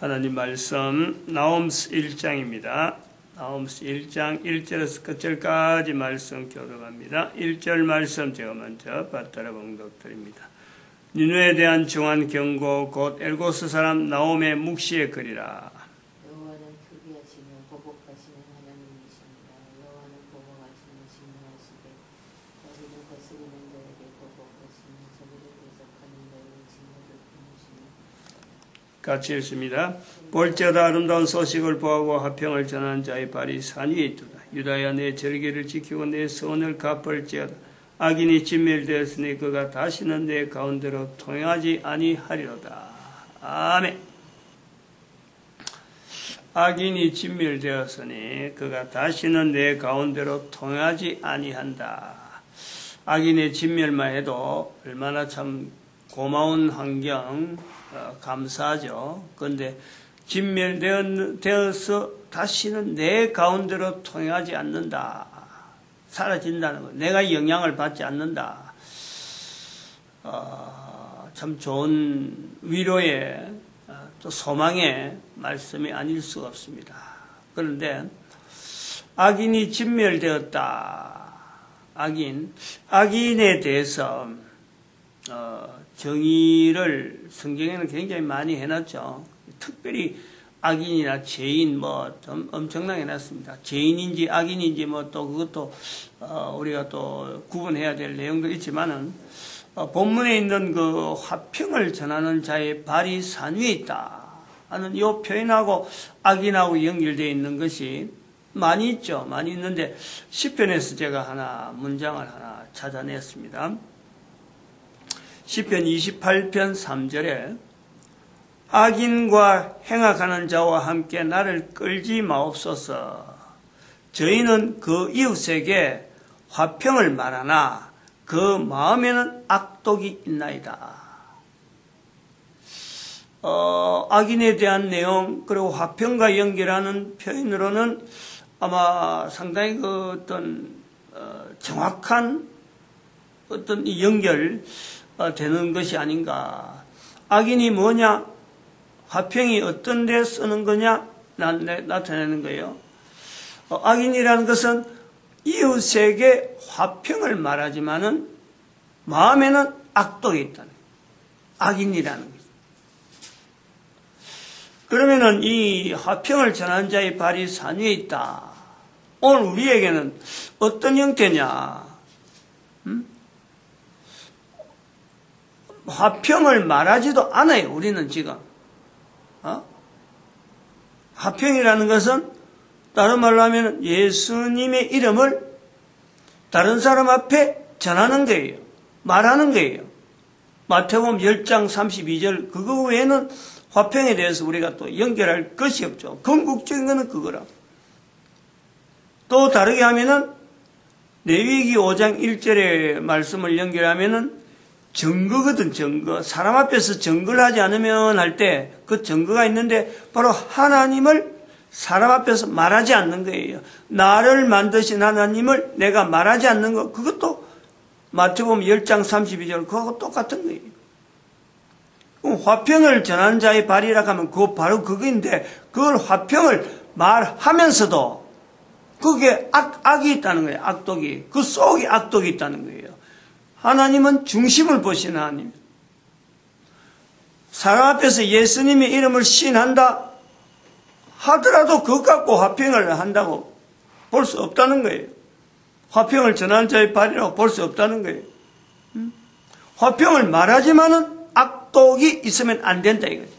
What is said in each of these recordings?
하나님 말씀 나옴스 1장입니다. 나옴스 1장 1절에서 끝절까지 말씀 교독합니다. 1절 말씀 제가 먼저 받들어 봉독드립니다. 니누에 대한 중한 경고 곧 엘고스 사람 나옴의 묵시의 글이라. 여호와는 특이하시며 보복하시는 하나님이십니다. 여호와는 보복하시며 진노하시되 자기를 거스리는 자에게 보복하시며 자기를 대적하는 자에게 진노를 품으시니 같이 읽습니다. 볼지어다 아름다운 소식을 보하고 화평을 전하는 자의 발이 산 위에 있도다. 유다야 내 절기를 지키고 내 선을 갚을지어다. 악인이 진멸되었으니 그가 다시는 내 가운데로 통행하지 아니하리로다. 아멘. 악인이 진멸되었으니 그가 다시는 내 가운데로 통행하지 아니한다. 악인의 진멸만 해도 얼마나 참 고마운 환경, 어, 감사하죠. 그런데 진멸되어서 다시는 내 가운데로 통행하지 않는다. 사라진다는 것. 내가 영향을 받지 않는다. 어, 참 좋은 위로의 어, 또 소망의 말씀이 아닐 수가 없습니다. 그런데 악인이 진멸되었다. 악인, 악인에 대해서 어, 정의를 성경에는 굉장히 많이 해놨죠. 특별히 악인이나 죄인 뭐 좀 엄청나게 해놨습니다. 죄인인지 악인인지 뭐 또 그것도 어, 우리가 또 구분해야 될 내용도 있지만은 어, 본문에 있는 그 화평을 전하는 자의 발이 산 위에 있다 하는 이 표현하고 악인하고 연결되어 있는 것이 많이 있죠. 많이 있는데 시편에서 제가 하나 문장을 하나 찾아냈습니다. 시편 28편 3절에 악인과 행악하는 자와 함께 나를 끌지 마옵소서. 저희는 그 이웃에게 화평을 말하나 그 마음에는 악독이 있나이다. 어, 악인에 대한 내용 그리고 화평과 연결하는 표현으로는 아마 상당히 그 어떤 어, 정확한 어떤 연결 어, 되는 것이 아닌가. 악인이 뭐냐? 화평이 어떤 데 쓰는 거냐? 나, 타내는 거예요. 어, 악인이라는 것은 이웃에게 화평을 말하지만은 마음에는 악독이 있다는. 악인이라는 거죠. 그러면은 이 화평을 전하는 자의 발이 산 위에 있다. 오늘 우리에게는 어떤 형태냐? 화평을 말하지도 않아요. 우리는 지금. 어? 화평이라는 것은 다른 말로 하면 예수님의 이름을 다른 사람 앞에 전하는 거예요. 말하는 거예요. 마태복음 10장 32절 그거 외에는 화평에 대해서 우리가 또 연결할 것이 없죠. 건국적인 것은 그거라. 또 다르게 하면은 레위기 5장 1절의 말씀을 연결하면은 증거거든 증거. 사람 앞에서 증거를 하지 않으면 할 때 그 증거가 있는데 바로 하나님을 사람 앞에서 말하지 않는 거예요. 나를 만드신 하나님을 내가 말하지 않는 거 그것도 마태복음 10장 32절 그거하고 똑같은 거예요. 그럼 화평을 전하는 자의 발이라 하면 그거 바로 그거인데 그걸 화평을 말하면서도 그게 악, 악이 있다는 거예요. 악독이. 그 속에 악독이 있다는 거예요. 하나님은 중심을 보시는 하나님. 사람 앞에서 예수님의 이름을 신한다 하더라도 그것 갖고 화평을 한다고 볼 수 없다는 거예요. 화평을 전하는 자의 발이라고 볼 수 없다는 거예요. 화평을 말하지만은 악독이 있으면 안 된다 이거지.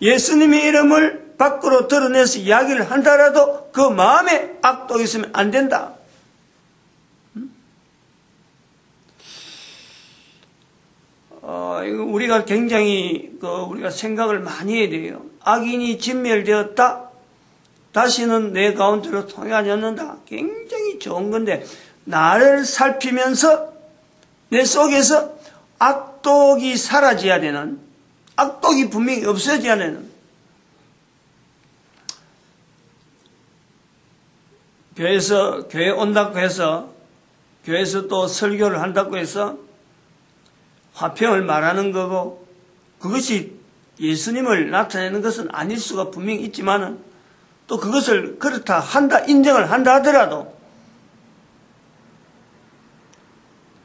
예수님의 이름을 밖으로 드러내서 이야기를 한다라도 그 마음에 악독이 있으면 안 된다. 어, 우리가 굉장히 그 우리가 생각을 많이 해야 돼요. 악인이 진멸되었다. 다시는 내 가운데로 통하지 않는다. 굉장히 좋은 건데 나를 살피면서 내 속에서 악독이 사라져야 되는 악독이 분명히 없어져야 되는 교회에서 교회 온다고 해서 교회에서 또 설교를 한다고 해서 화평을 말하는 거고 그것이 예수님을 나타내는 것은 아닐 수가 분명히 있지만은 또 그것을 그렇다 한다 인정을 한다 하더라도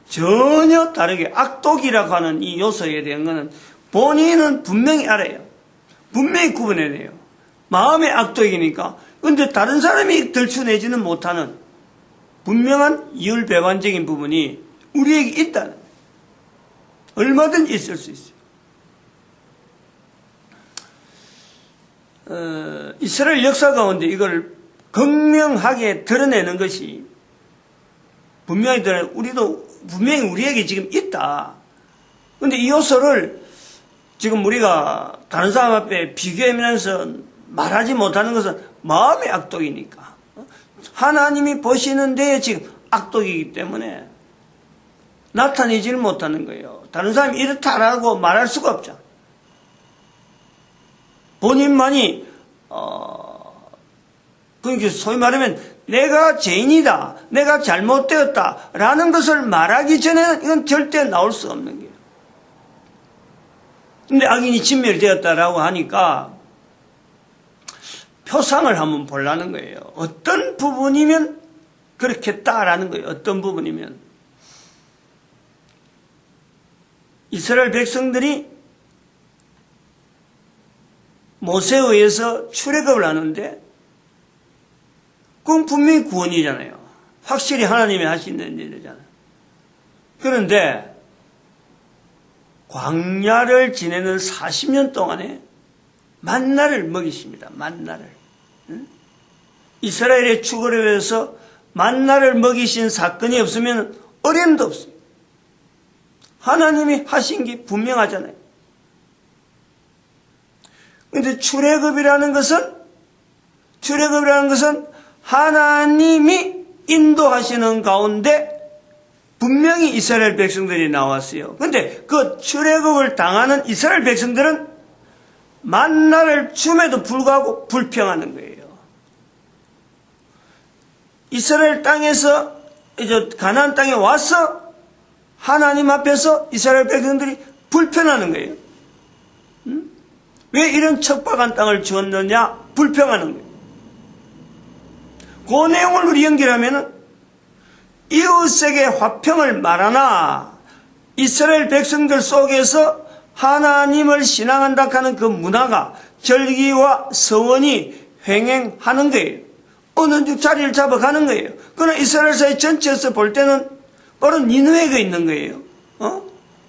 전혀 다르게 악독이라고 하는 이 요소에 대한 것은 본인은 분명히 알아요. 분명히 구분해내요. 마음의 악독이니까. 근데 다른 사람이 들추내지는 못하는 분명한 이율배반적인 부분이 우리에게 있다는 얼마든지 있을 수 있어요. 어, 이스라엘 역사 가운데 이걸 극명하게 드러내는 것이 분명히 드러 우리도 분명히 우리에게 지금 있다. 근데 이 요소를 지금 우리가 다른 사람 앞에 비교하면서 말하지 못하는 것은 마음의 악독이니까. 하나님이 보시는 데에 지금 악독이기 때문에 나타내지를 못하는 거예요. 다른 사람이 이렇다라고 말할 수가 없죠. 본인만이 어 그러니까 소위 말하면 내가 죄인이다, 내가 잘못되었다라는 것을 말하기 전에는 이건 절대 나올 수 없는 거예요. 근데 악인이 진멸되었다라고 하니까 표상을 한번 보려는 거예요. 어떤 부분이면 그렇겠다라는 거예요. 어떤 부분이면 이스라엘 백성들이 모세에 의해서 출애굽을 하는데 그건 분명히 구원이잖아요. 확실히 하나님이 하시는 일이잖아요. 그런데 광야를 지내는 40년 동안에 만나를 먹이십니다. 만나를. 응? 이스라엘의 축을 위해서 만나를 먹이신 사건이 없으면 어림도 없어요. 하나님이 하신 게 분명하잖아요. 근데 출애굽이라는 것은 출애굽이라는 것은 하나님이 인도하시는 가운데 분명히 이스라엘 백성들이 나왔어요. 근데 그 출애굽을 당하는 이스라엘 백성들은 만나를 줌에도 불구하고 불평하는 거예요. 이스라엘 땅에서 이제 가나안 땅에 와서 하나님 앞에서 이스라엘 백성들이 불편하는 거예요. 음? 왜 이런 척박한 땅을 주었느냐? 불평하는 거예요. 그 내용을 우리 연결하면은 이웃에게 화평을 말하나 이스라엘 백성들 속에서 하나님을 신앙한다 하는 그 문화가 절기와 서원이 횡행하는 거예요. 어느 자리를 잡아가는 거예요. 그러나 이스라엘 사회 전체에서 볼 때는 바로 니누에가 있는 거예요. 어?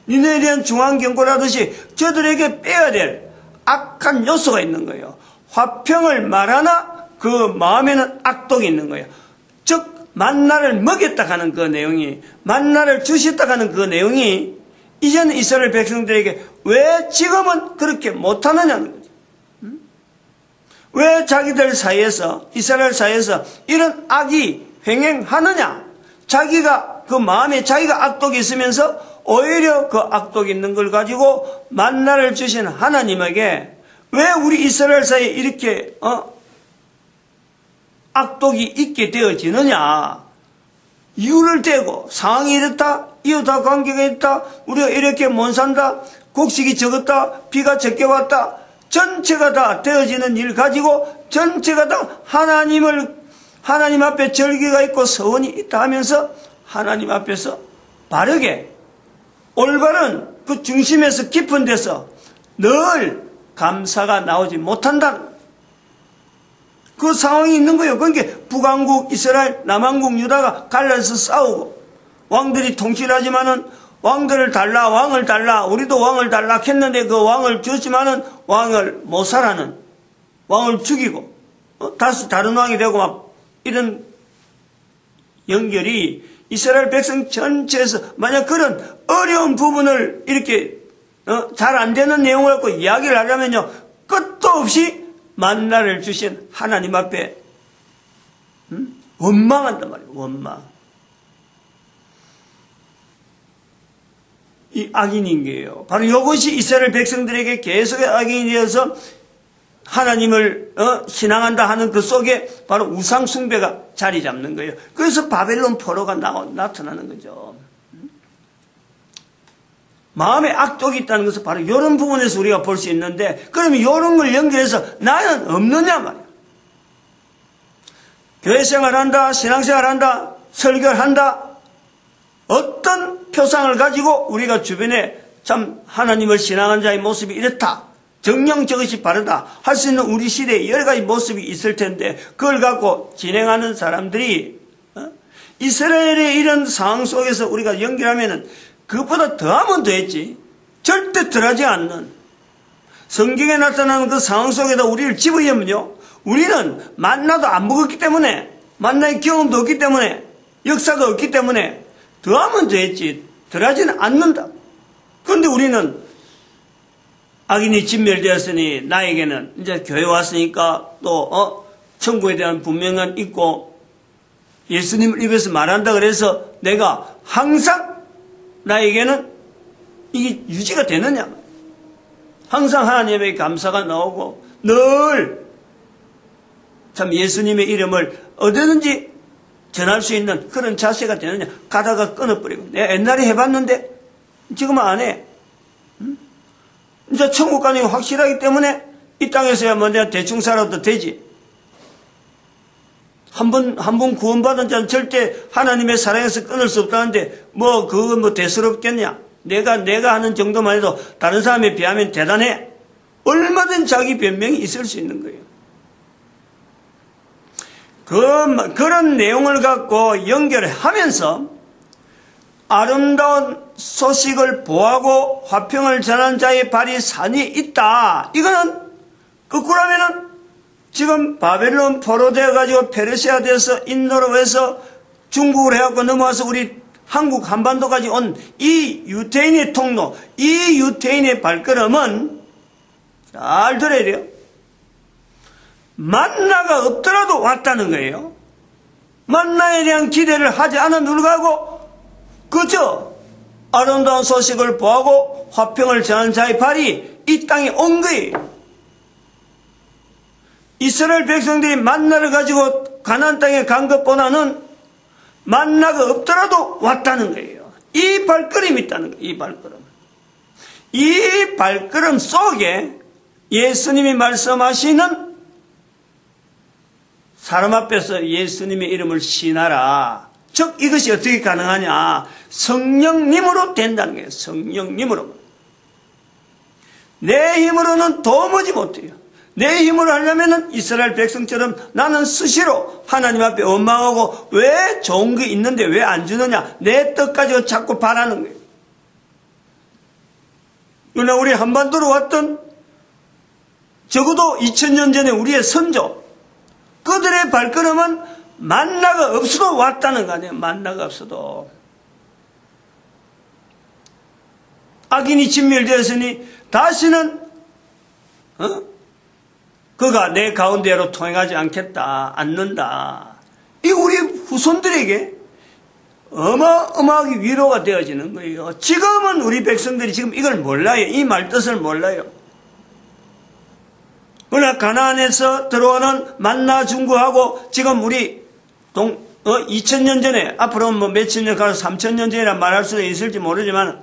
니누에 대한 중앙 경고라듯이 저들에게 빼야 될 악한 요소가 있는 거예요. 화평을 말하나 그 마음에는 악독이 있는 거예요. 즉 만나를 먹였다 하는 그 내용이 만나를 주셨다 하는 그 내용이 이제는 이스라엘 백성들에게 왜 지금은 그렇게 못하느냐는 거죠. 음? 왜 자기들 사이에서 이스라엘 사이에서 이런 악이 횡행하느냐? 자기가 그 마음에 자기가 악독이 있으면서 오히려 그 악독이 있는 걸 가지고 만나를 주신 하나님에게 왜 우리 이스라엘 사이에 이렇게 어? 악독이 있게 되어지느냐? 이유를 대고 상황이 이렇다, 이웃과 관계가 있다, 우리가 이렇게 못 산다, 곡식이 적었다, 비가 적게 왔다, 전체가 다 되어지는 일 가지고 전체가 다 하나님을 하나님 앞에 절기가 있고 서원이 있다 하면서 하나님 앞에서 바르게 올바른 그 중심에서 깊은 데서 늘 감사가 나오지 못한다는 그 상황이 있는 거예요. 그러니까 북왕국, 이스라엘, 남왕국, 유다가 갈라서 싸우고 왕들이 통치를 하지만은 왕들을 달라, 왕을 달라, 우리도 왕을 달라 했는데 그 왕을 줬지만은 왕을 못 살아는 왕을 죽이고 어? 다시 다른 왕이 되고 막 이런 연결이 이스라엘 백성 전체에서 만약 그런 어려운 부분을 이렇게 어? 잘 안 되는 내용을 갖고 이야기를 하려면요 끝도 없이 만나를 주신 하나님 앞에 음? 원망한단 말이에요. 원망. 이 악인인 게요. 바로 이것이 이스라엘 백성들에게 계속의 악인이 되어서 하나님을 어, 신앙한다 하는 그 속에 바로 우상 숭배가 자리 잡는 거예요. 그래서 바벨론 포로가 나, 나타나는 거죠. 마음에 악독이 있다는 것은 바로 이런 부분에서 우리가 볼 수 있는데 그러면 이런 걸 연결해서 나는 없느냐 말이야. 교회 생활한다, 신앙생활한다, 설교를 한다. 어떤 표상을 가지고 우리가 주변에 참 하나님을 신앙한 자의 모습이 이렇다. 정령 저것이 바르다. 할 수 있는 우리 시대에 여러 가지 모습이 있을 텐데 그걸 갖고 진행하는 사람들이 어? 이스라엘의 이런 상황 속에서 우리가 연결하면은 그것보다 더하면 더했지. 절대 덜하지 않는 성경에 나타나는 그 상황 속에다 우리를 집어넣으면요. 우리는 만나도 안 먹었기 때문에 만나의 경험도 없기 때문에 역사가 없기 때문에 더하면 더했지 덜하지는 않는다. 그런데 우리는 악인이 진멸되었으니 나에게는 이제 교회 왔으니까 또 어, 천국에 대한 분명한 있고 예수님을 입에서 말한다 그래서 내가 항상 나에게는 이게 유지가 되느냐? 항상 하나님의 감사가 나오고 늘 참 예수님의 이름을 어디든지 전할 수 있는 그런 자세가 되느냐? 가다가 끊어버리고 내가 옛날에 해봤는데 지금은 안 해. 응? 이제 천국 가는 게 확실하기 때문에 이 땅에서야 뭐 내가 대충 살아도 되지. 한 번, 한 번 구원받은 자는 절대 하나님의 사랑에서 끊을 수 없다는데, 뭐, 그거 뭐 대수롭겠냐? 내가, 내가 하는 정도만 해도 다른 사람에 비하면 대단해. 얼마든 자기 변명이 있을 수 있는 거예요. 그, 그런 내용을 갖고 연결하면서 아름다운 소식을 보하고 화평을 전한 자의 발이 산이 있다. 이거는 거꾸로 하면은 지금 바벨론 포로되어 가지고 페르시아 돼서 인도로 해서 중국으로 해갖고 넘어와서 우리 한국 한반도까지 온 이 유태인의 통로, 이 유태인의 발걸음은 잘 들어야 돼요. 만나가 없더라도 왔다는 거예요. 만나에 대한 기대를 하지 않아 누르가고 그저 아름다운 소식을 보하고 화평을 전한 자의 발이 이 땅에 온 거예요. 이스라엘 백성들이 만나를 가지고 가나안 땅에 간 것보다는 만나가 없더라도 왔다는 거예요. 이 발걸음이 있다는 거예요. 이 발걸음. 이 발걸음 속에 예수님이 말씀하시는 사람 앞에서 예수님의 이름을 신하라. 즉 이것이 어떻게 가능하냐? 성령님으로 된다는 거예요. 성령님으로. 내 힘으로는 도무지 못해요. 내 힘으로 하려면은 이스라엘 백성처럼 나는 스스로 하나님 앞에 원망하고 왜 좋은 게 있는데 왜 안 주느냐? 내 뜻 가지고 자꾸 바라는 거예요. 그러나 우리 한반도로 왔던 적어도 2000년 전에 우리의 선조 그들의 발걸음은 만나가 없어도 왔다는 거 아니에요. 만나가 없어도. 악인이 진멸되었으니 다시는 어? 그가 내 가운데로 통행하지 않겠다, 않는다. 이 우리 후손들에게 어마어마하게 위로가 되어지는 거예요. 지금은 우리 백성들이 지금 이걸 몰라요. 이 말뜻을 몰라요. 그러나 가나안에서 들어오는 만나 중구하고 지금 우리 동, 어, 2000년 전에 앞으로 뭐 며칠 년 가서 3000년 전이라 말할 수도 있을지 모르지만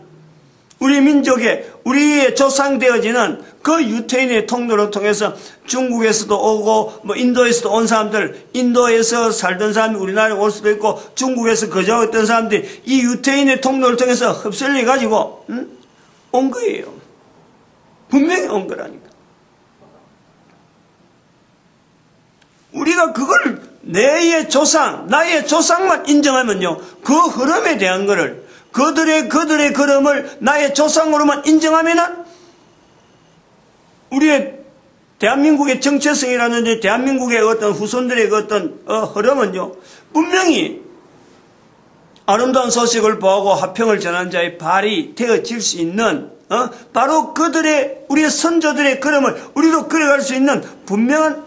우리 민족의 우리의 조상되어지는 그 유태인의 통로를 통해서 중국에서도 오고 뭐 인도에서도 온 사람들 인도에서 살던 사람이 우리나라에 올 수도 있고 중국에서 거주했던 사람들이 이 유태인의 통로를 통해서 흡수해 가지고 응? 온 거예요. 분명히 온 거라니까. 우리가 그걸 내의 조상, 나의 조상만 인정하면요. 그 흐름에 대한 거를 그들의 그들의 걸음을 나의 조상으로만 인정하면은 우리의 대한민국의 정체성이라든지 대한민국의 어떤 후손들의 그 어떤 어, 흐름은요 분명히 아름다운 소식을 보고 화평을 전한 자의 발이 되어질 수 있는 어, 바로 그들의 우리의 선조들의 걸음을 우리도 그려갈 수 있는 분명한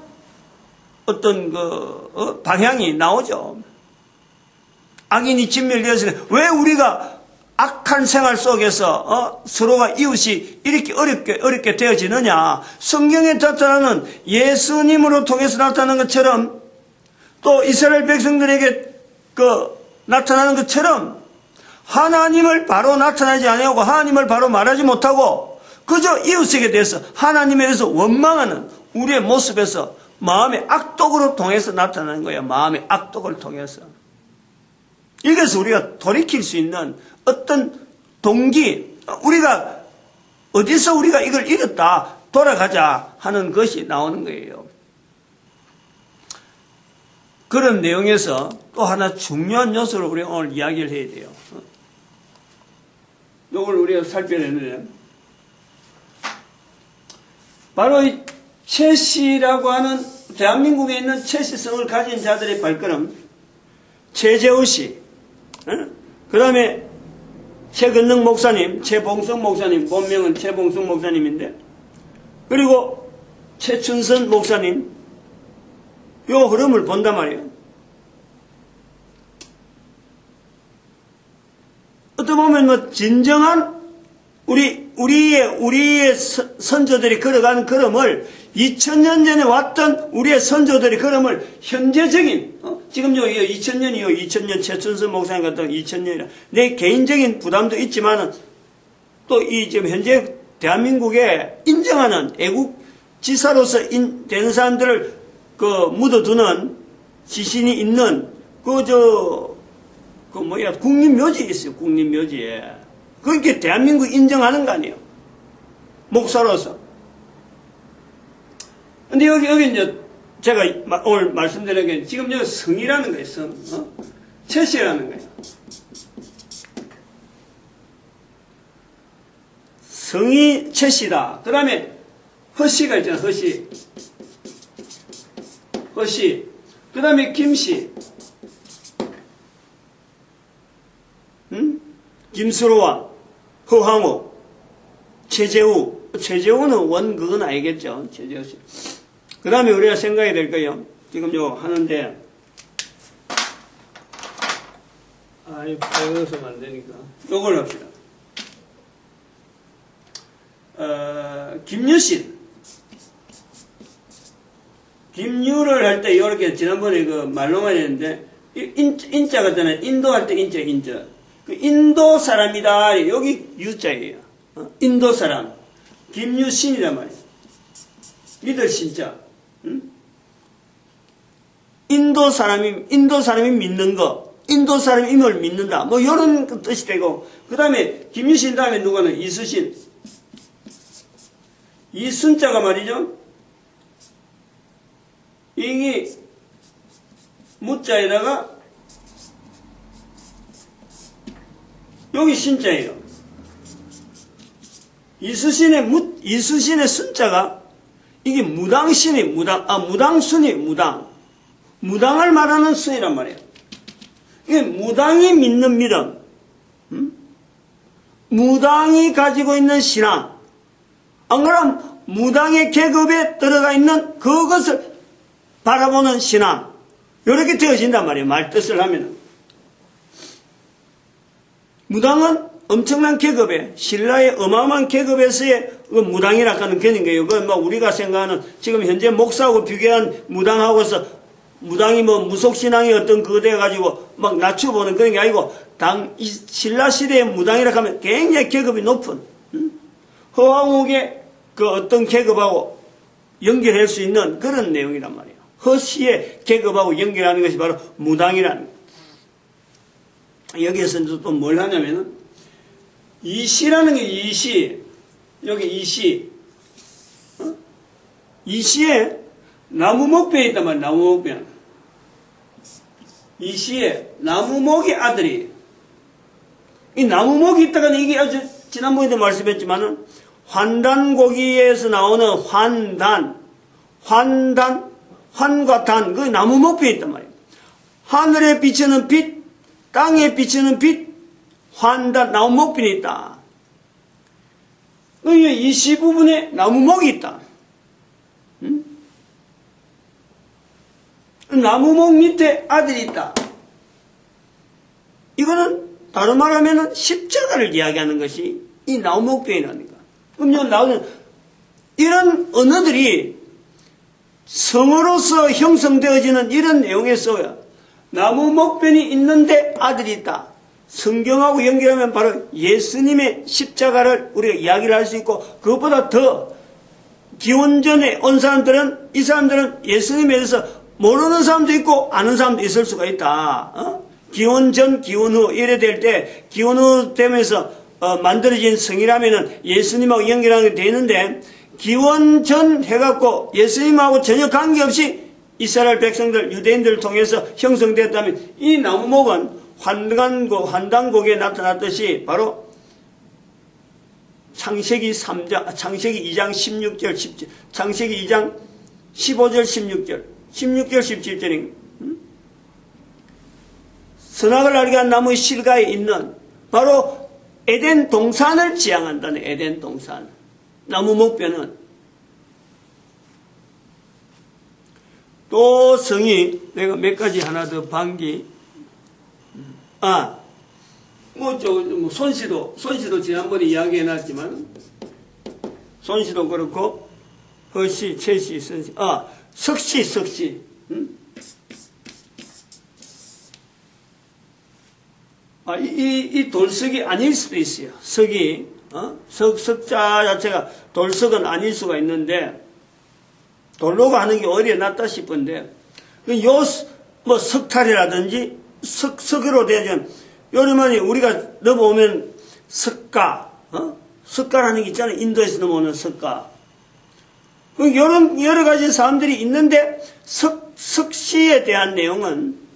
어떤 그 어, 방향이 나오죠. 악인이 진멸되었으니 왜 우리가 악한 생활 속에서 어, 서로가 이웃이 이렇게 어렵게 어렵게 되어지느냐? 성경에 나타나는 예수님으로 통해서 나타나는 것처럼 또 이스라엘 백성들에게 그 나타나는 것처럼 하나님을 바로 나타나지 아니하고 하나님을 바로 말하지 못하고 그저 이웃에게 대해서 하나님에 대해서 원망하는 우리의 모습에서 마음의 악독으로 통해서 나타나는 거야. 마음의 악독을 통해서. 이것을 우리가 돌이킬 수 있는 어떤 동기, 우리가 어디서 우리가 이걸 잃었다, 돌아가자 하는 것이 나오는 거예요. 그런 내용에서 또 하나 중요한 요소를 우리가 오늘 이야기를 해야 돼요. 이걸 우리가 살펴내는데, 바로 이 최씨라고 하는 대한민국에 있는 최씨성을 가진 자들의 발걸음, 최재우 씨, 그 다음에 최근능 목사님, 최봉성 목사님, 본명은 최봉성 목사님인데, 그리고 최춘선 목사님, 요 흐름을 본단 말이에요. 어떻게 보면 뭐 진정한 우리 우리의 우리의 서- 선조들이 걸어가는 걸음을 2000년 전에 왔던 우리의 선조들의 걸음을 현재적인 어? 지금 요 2000년이요 2000년 최춘선 목사님 같은 2000년이라. 내 개인적인 부담도 있지만은 또 이 지금 현재 대한민국에 인정하는 애국 지사로서 인, 되는 사람들을 그 묻어두는 지신이 있는 그저 그 뭐야 국립묘지에 있어요 국립묘지에. 그렇게 대한민국 인정하는 거 아니에요? 목사로서 근데 여기 여기 이제 제가 마- 오늘 말씀드린 게 지금 여기 성이라는 거예요 성 어? 최씨라는 거예요 성이 최씨다 그 다음에 허씨가 있잖아요 허씨 허씨 그 다음에 김씨 응? 김수로와 허황호, 최재우, 최재우는 원 그건 아니겠죠. 최재우 씨. 그 다음에 우리가 생각해야 될 거예요. 지금 요 하는데, 아이, 배워서는 안 되니까. 요걸 합시다. 어, 김유신. 김유를 할 때 이렇게 지난번에 그 말로만 했는데, 이 인, 인자 같잖아요. 인도 할 때 인자, 인자. 그 인도 사람이다. 여기 유자예요. 어? 인도 사람. 김유신이란 말이에요. 믿을 신자. 응? 인도 사람이, 인도 사람이 믿는 거. 인도 사람임을 믿는다. 뭐, 이런 그 뜻이 되고. 그 다음에, 김유신 다음에 누가는 이수신. 이 순자가 말이죠. 이게, 무자에다가 여기 신자예요. 이수신의 무, 이수신의 순자가 이게 무당신이 무당 아 무당순이 무당 무당을 말하는 순이란 말이에요. 이게 무당이 믿는 믿음, 음? 무당이 가지고 있는 신앙, 안 그럼 무당의 계급에 들어가 있는 그것을 바라보는 신앙 이렇게 되어진단 말이에요. 말 뜻을 하면은. 무당은 엄청난 계급에 신라의 어마어마한 계급에서의 그 무당이라 하는 견인 거예요. 그뭐 우리가 생각하는 지금 현재 목사하고 비교한 무당하고서 무당이 뭐 무속신앙의 어떤 그거 돼가지고 막 낮춰보는 그런 게 아니고 당이 신라 시대의 무당이라 하면 굉장히 계급이 높은 음? 허황욱의 그 어떤 계급하고 연결할 수 있는 그런 내용이란 말이에요. 허씨의 계급하고 연결하는 것이 바로 무당이라는 거예요. 여기에서 또 뭘 하냐면은 이시라는 게 이시 여기 이시 어? 이시에 나무목변이 있단 말이야 나무목변 이시에 나무 목의 아들이. 이 나무 목이 있다가 이게 아주 지난번에도 말씀했지만은 환단 고기에서 나오는 환단 환단 환과 단 그 나무목변이 있단 말이에요. 하늘에 비치는 빛 땅에 비치는 빛, 환단, 나무목빈이 있다. 이시 부분에 나무목이 있다. 응? 나무목 밑에 아들이 있다. 이거는 다른 말하면 십자가를 이야기하는 것이 이 나무목변이라는 거. 그럼 여기 나오는 이런 언어들이 성으로서 형성되어지는 이런 내용에서 나무 목변이 있는데 아들이 있다. 성경하고 연결하면 바로 예수님의 십자가를 우리가 이야기를 할 수 있고 그것보다 더 기원전에 온 사람들은 이 사람들은 예수님에 대해서 모르는 사람도 있고 아는 사람도 있을 수가 있다. 어? 기원 전, 기원 후 이래 될 때 기원 후 되면서 어, 만들어진 성이라면은 예수님하고 연결하게 되는데 기원 전 해갖고 예수님하고 전혀 관계없이 이스라엘 백성들 유대인들을 통해서 형성되었다면 이 나무목은 환단곡 환단곡에 나타났듯이 바로 창세기 3장 창세기 2장 16절 10절 창세기 2장 15절 16절 16절 17절인 선악을 알게 한 나무의 실가에 있는 바로 에덴 동산을 지향한다는 에덴 동산. 나무 목변은 또 성이 내가 몇 가지 하나 더 반기 아, 뭐, 저, 뭐, 손씨도, 손씨도 지난번에 이야기해 놨지만, 손씨도 그렇고, 허씨, 채씨, 선씨, 아, 석씨, 석씨, 응? 아, 이, 이, 이 돌석이 아닐 수도 있어요. 석이, 어? 석, 석자 자체가 돌석은 아닐 수가 있는데, 돌로가 하는 게 오히려 낫다 싶은데, 그 요, 뭐, 석탈이라든지, 석, 석으로 되면, 요즘에 우리가 넘어오면 석가, 어? 석가라는 게 있잖아요. 인도에서 넘어오는 석가. 그 이런 여러 가지 사람들이 있는데, 석, 석시에 대한 내용은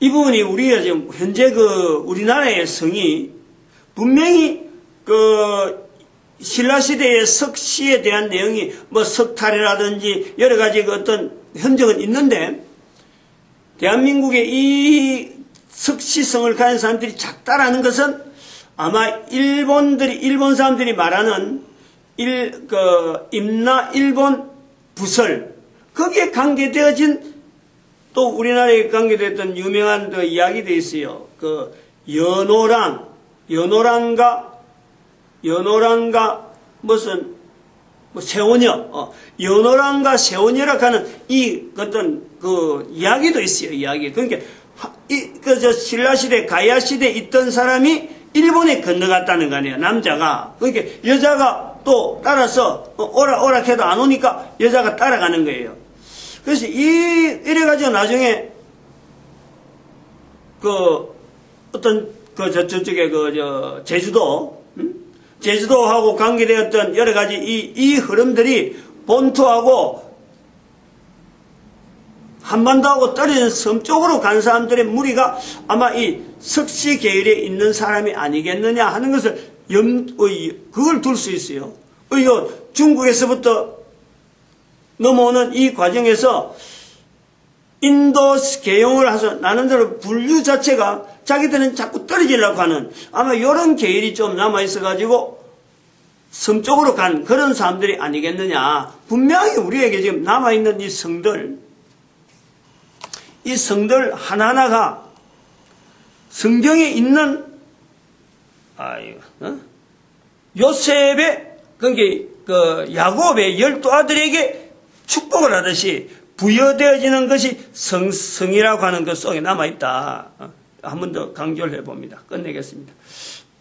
이 부분이 우리가 지금 현재 그 우리나라의 성이 분명히 그 신라 시대의 석시에 대한 내용이 뭐 석탈이라든지 여러 가지 그 어떤 흔적은 있는데 대한민국의 이 석시성을 가진 사람들이 작다라는 것은 아마 일본들이 일본 사람들이 말하는 일 그 임나 일본 부설 거기에 관계되어진 또 우리나라에 관계됐던 유명한 그 이야기도 있어요. 그 연호랑 연호랑과 연호랑과 무슨 뭐 세원녀 어, 연호랑과 세원녀라 하는 이 어떤 그 이야기도 있어요. 이야기. 그러니까 이 그 저 신라 시대 가야 시대 에 있던 사람이 일본에 건너갔다는 거 아니에요. 남자가 그러니까 여자가 또 따라서 어, 오라 오라 해도 안 오니까 여자가 따라가는 거예요. 그래서 이, 이래가지고 나중에, 그, 어떤, 그, 저, 저쪽에 그, 저, 제주도, 음? 제주도하고 관계되었던 여러 가지 이, 이 흐름들이 본토하고 한반도하고 떨어진 섬 쪽으로 간 사람들의 무리가 아마 이 석시 계열에 있는 사람이 아니겠느냐 하는 것을 염, 어, 그걸 둘 수 있어요. 어, 이거 중국에서부터 넘어오는 이 과정에서 인도 개용을 해서 나는대로 분류 자체가 자기들은 자꾸 떨어지려고 하는 아마 이런 계열이 좀 남아있어 가지고 섬 쪽으로 간 그런 사람들이 아니겠느냐. 분명히 우리에게 지금 남아있는 이 성들, 이 성들 하나하나가 성경에 있는, 아유, 어? 요셉의, 그게, 그, 야곱의 열두 아들에게 축복을 하듯이 부여되어지는 것이 성, 성이라고 하는 것 속에 남아 있다. 한 번 더 강조를 해봅니다. 끝내겠습니다.